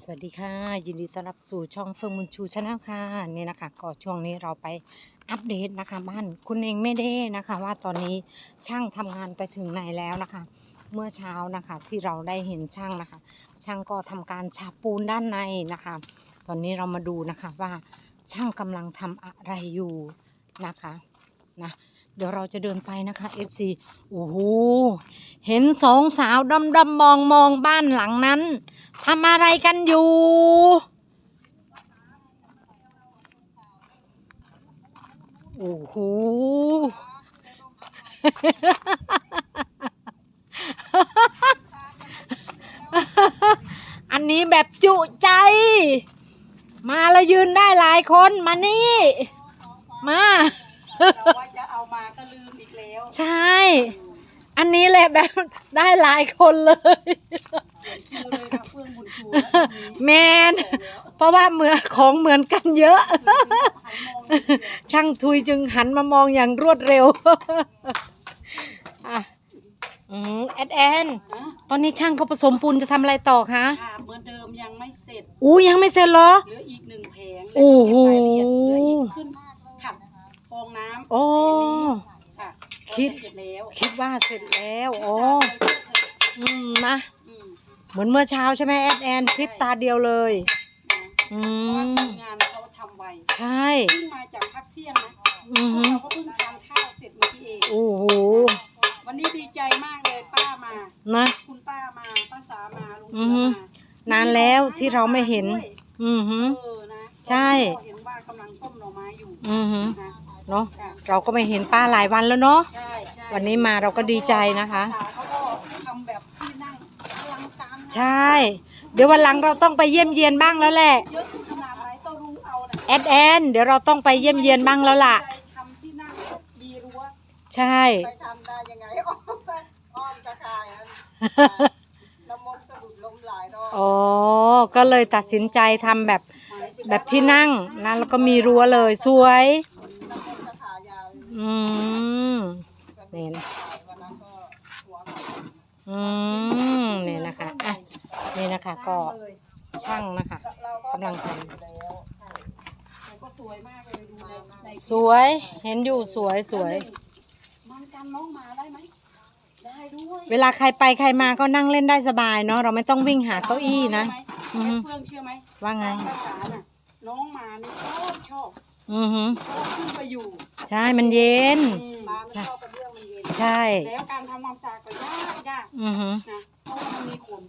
สวัสดีค่ะ ยินดีต้อนรับสู่ช่องเฟิงบุญชูชาแนลค่ะนี่นะคะ ก็ช่วงนี้เราไปอัปเดตนะคะ บ้านคุณเองไม่ได้นะคะ ว่าตอนนี้ช่างทำงานไปถึงไหนแล้วนะคะ เมื่อเช้านะคะที่เราได้เห็นช่างนะคะ ช่างก็ทำการฉาบปูนด้านในนะคะ ตอนนี้เรามาดูนะคะว่าช่างกำลังทำอะไรอยู่นะคะนะ เดี๋ยวเราจะเดินไปนะคะ FC โอ้โห เห็นสองสาวดำดำมองมองบ้านหลังนั้นทำอะไรกันอยู่ โอ้โห อันนี้แบบจุใจ มาแล้วยืนได้หลายคน มานี่ มา เราว่าจะเอามาก็ลืมอีกแล้วใช่ อันนี้แหละแบบได้หลายคนเลยชื่อเลยค่ะเฟื่องบุญชูแล้วทีนี้แมน เพราะว่าเหมือนของเหมือนกันเยอะ หันมองเลยทีเดียวช่างทุยจึงหันมามองอย่างรวดเร็ว อะอืมแอดแอนฮะตอนนี้ช่างเขาผสมปูนจะทำอะไรต่อคะค่ะเหมือนเดิมยังไม่เสร็จ อู้ยังไม่เสร็จเหรอ เหลืออีกหนึ่งแผงโอ้โหเหลืออีกขึ้นขัดฟองน้ำโอ้ ค่ะคิด เสร็จแล้วคิดว่าเสร็จแล้วโอ้อืมนะ อืมเหมือนเมื่อเช้าใช่ไหมแอดแอนพริบตาเดียวเลยอืเพราะว่ามทีมงานเขาทำไวใช่ เพิ่งมาจากพักเที่ยงนะอือหือเราก็เพิ่งทานข้าวเสร็จเมื่อกี้เอง โอ้โหวันนี้ดีใจมากเลยป้ามา นะ คุณป้ามาป้าสามาลุงอืเสืออฮึ มานานแล้วที่เราไม่เห็น ด้วยอือหือ เออนะใช่ก็เห็นว่ากำลังต้มหน่อไม้อยู่อือหือ นะ เนาะค่ะเราก็ไม่เห็นป้าหลายวันแล้วเนาะใช่ใช่วันนี้มาเราก็ดีใจนะคะป้าสาเขาก็ทำแบบที่นั่งอลังการใช่ เดี๋ยววันหลังเราต้องไปเยี่ยมเยียนบ้างแล้วแหละเยอะขนาดไหนก็รู้เอานะแอดแอนเดี๋ยวเราต้องไปเยี่ยมเยียนบ้างแล้วล่ะ ใจทำที่นั่งมีรั้วใช่ ไปทำได้ยังไงอ้อมอ้อมจะคายอันน้ำมนต์สะดุดล้มหลายรอบอ๋อ ก็เลยตัดสินใจทำแบบแบบที่นั่งนะแล้วก็มีรั้วเลยสวย น้ำมนต์จะขายาว อืมเนนี่วันนั้นก็หัวขาดอืมนี่นะคะอะนี่นะคะก็ช่างนะคะเราก็กำลังทอยู่แล้วแต่ก็สวยมากเลยดูในในำสวยเห็นอยู่สวยสวย มันจำน้องหมาได้ไหมได้ด้วยเวลาใครไปใครมาก็นั่งเล่นได้สบายเนาะเราไม่ต้องวิ่งหาเก้าอี้นะ อือฮึแม่เฟื่องเชื่อไหมว่าไง ภาษาน่ะน้องหมานี่ชอบชอบอือหือชอบขึ้นไปอยู่ ใช่มันเย็นอืมปลาไม่ชอบกระเบื้องมันเย็นใช่ แล้วการทำความสะอาดก็ยากยากอือหือนะเพราะว่ามันมีขน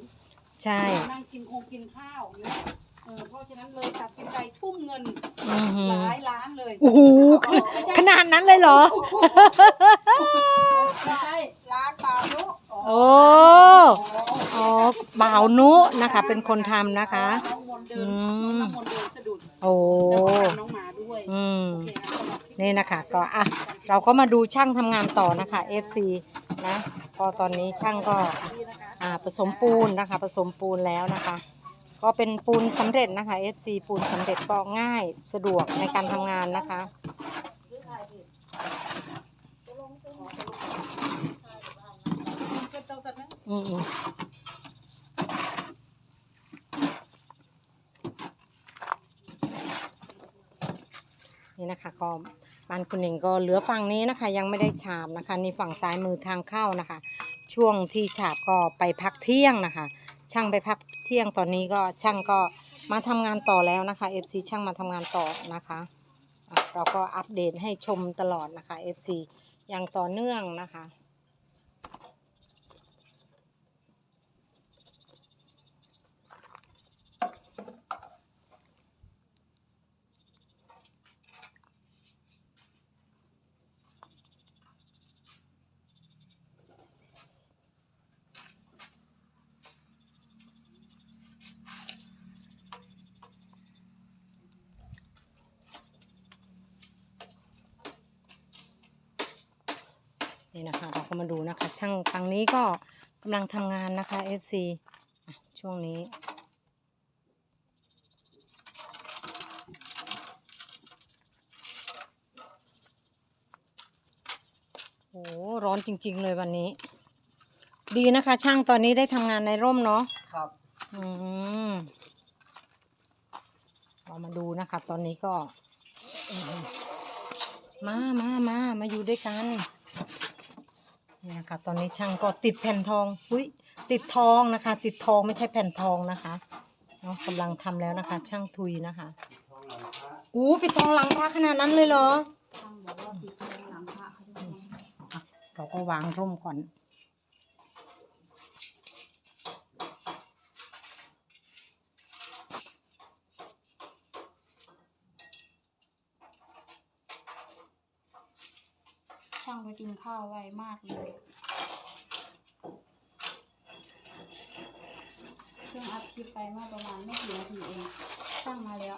ใช่ นั่งกินคงกินข้าวเนี่ยเออเพราะฉะนั้นเลยตัดสินใจทุ่มเงินอือหือหลายล้านเลยโอ้โหขนาดนั้นเลยเหรอ ไม่ใช่ร้านปลาลุโอ้อ๋อบ่าวนุนะคะ เป็นคนทำนะคะ น้องมนต์เดินอืน้องมน้ำมนต์เดินสะดุดโอ้ แล้วก็พาน้องหมาด้วยอืม โอเค นะสำหรับลิปนี่นะคะก็อะเราก็มาดูช่างทำงานต่อนะคะ FC นะพอตอนนี้ช่างก็อ่าผสมปูนนะคะ ผสมปูนแล้วนะคะ ก็เป็นปูนสำเร็จนะคะ FC ปูนสำเร็จก็ง่ายสะดวกในการทำงานนะคะเนะอืมนี่นะคะก็ บ้านคุณเองก็เหลือฝั่งนี้นะคะ ยังไม่ได้ฉาบนะคะนี่ฝั่งซ้ายมือทางเข้านะคะ ช่วงที่ฉาบก็ไปพักเที่ยงนะคะ ช่างไปพักเที่ยงตอนนี้ก็ช่างก็มาทำงานต่อแล้วนะคะ FC ช่างมาทำงานต่อนะคะอะเราก็อัปเดตให้ชมตลอดนะคะ FC อย่างต่อเนื่องนะคะ นี่นะคะ เราก็มาดูนะคะ ช่างฝั่งนี้ก็กำลังทำงานนะคะ FC อะช่วงนี้โอ้ร้อนจริง ๆ เลยวันนี้ ดีนะคะ ช่างตอนนี้ได้ทำงานในร่มเนาะครับอืมเรามาดูนะคะ ตอนนี้ก็อืมมามามามาอยู่ด้วยกัน นี่นะคะ ตอนนี้ช่างก็ติดแผ่นทองอุ้ยติดทองนะคะ ติดทองไม่ใช่แผ่นทองนะคะเนาะกำลังทำแล้วนะคะ ช่างทุยนะคะอู้ปิดทองหลังพระขนาดนั้นเลยเหรอช่างบอกว่าติดทองหลังพระค่ะทุกคนอะเราก็วางร่มก่อน ช่างไปกิน ข้าวไวมากเลยเพิ่งอัพคลิปไปเมื่อประมาณไม่กี่นาทีเองช่างมาแล้ว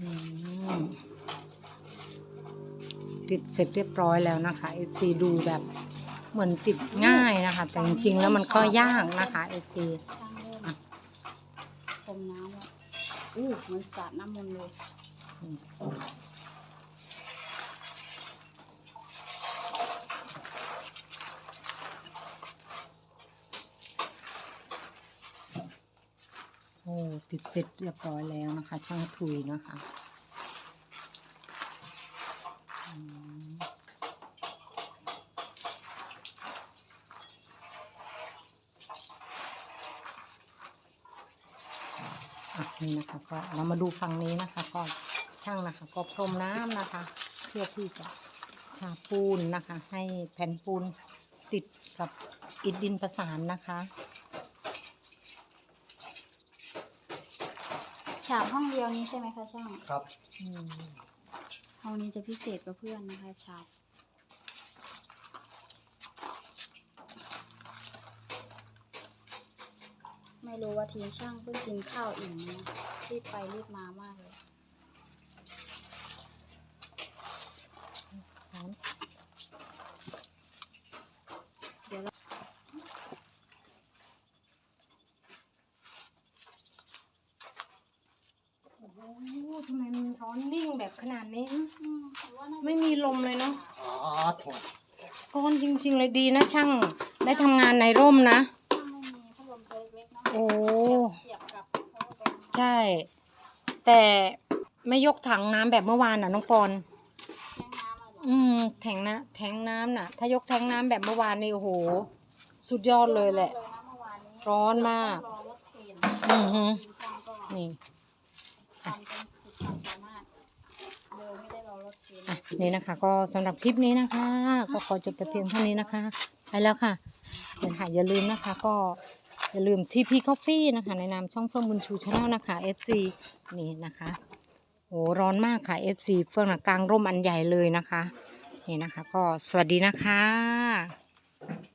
อืมติดเสร็จเรียบร้อยแล้วนะคะ FC ดูแบบเหมือนติดง่ายนะคะ แต่จริงๆแล้วมันก็ยากนะคะ FC ช่างเริ่มพรมน้ำแล้วอู้เหมือนสาดน้ำมนต์เลย โอ้ติดเสร็จเรียบร้อยแล้วนะคะ ช่างทุยนะคะนี่นะคะก็เรามาดูฝั่งนี้นะคะก็ ช่างนะคะ ก็พรมน้ำนะคะ เพื่อที่จะฉาบปูนนะคะ ให้แผ่นปูนติดกับอิฐดินประสานนะคะฉาบห้องเดียวนี้ใช่ไหมคะช่างครับอืมห้องนี้จะพิเศษกว่าเพื่อนนะคะฉาบไม่รู้ว่าทีมช่างเพิ่งกินข้าวอิ่มนะรีบไปรีบมามากเลย ร้อน เดี๋ยวเรา โอ้โหทำไมมันร้อนนิ่งแบบ ขนาดนี้อืมว่าน่าจะไม่มีลมเลยเนาะอ๋อถอดร้อนจริง ๆ เลยดีนะช่าง ได้ทำงานในร่มนะช่างไม่มีพัดลมตัวเล็กๆเนาะโอ้เสียบกับเขาก็เป็นใช่ แต่ไม่ยกถังน้ำแบบเมื่อวานน่ะน้องปอนแม่น้ำอะเหรออืมแทงนะแทงน้ำน่ะ ถ้ายกแทงน้ำแบบเมื่อวานนี่โอ้โห สุดยอดเลยแหละเยนะเมื่อวานนี้ร้อนมากรอรถเข็นอือฮึทีมช่างก็นี่ อะนี่นะคะ ก็สำหรับคลิปนี้นะคะ ก็ขอจบแต่เพียงเท่านี้นะคะไปแล้วค่ะเดี๋ยวหาอย่าลืมนะคะ ก็อย่าลืมทีพีคอฟฟี่นะคะในนามช่องเฟื่องบุญชูชาแนลนะคะ FC นี่นะคะโอ้ร้อนมากค่ะ FC เฟื่องน่ะกลางร่มอันใหญ่เลยนะคะ นี่นะคะ ก็สวัสดีนะคะ